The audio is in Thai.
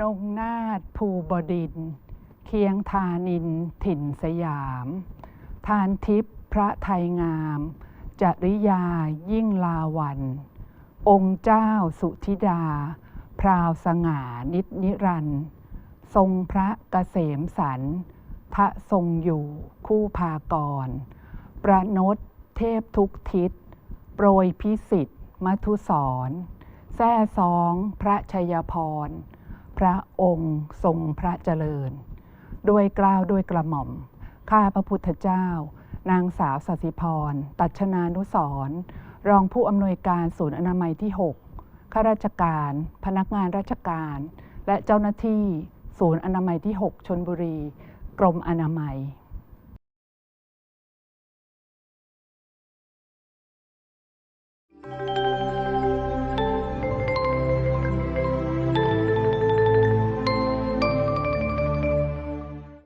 นงนาฏภูบดิน เคียงทานินถิ่นสยาม ทานทิพย์พระไทยงาม จริยายิ่งลาวัน องค์เจ้าสุธิดา พราวสง่านิดนิรัน ทรงพระเกษมสันพระทรงอยู่คู่พากร ประนตเทพทุกทิศ โปรยพิสิทธิ์มัทุสรแท่ซองพระชยพร ระองค์ทรงพระเจริญ ด้วยกล้าวด้วยกระหม่อม ข้าพระพุทธเจ้า นางสาวสสิพร ตัชนานุสรรองผู้อำนวยการศูนย์อนามัยที่ 6 ข้าราชการ พนักงานราชการ และเจ้าหน้าที่ ศูนย์อนามัยที่ 6 ชนบุรี กรมอนามัย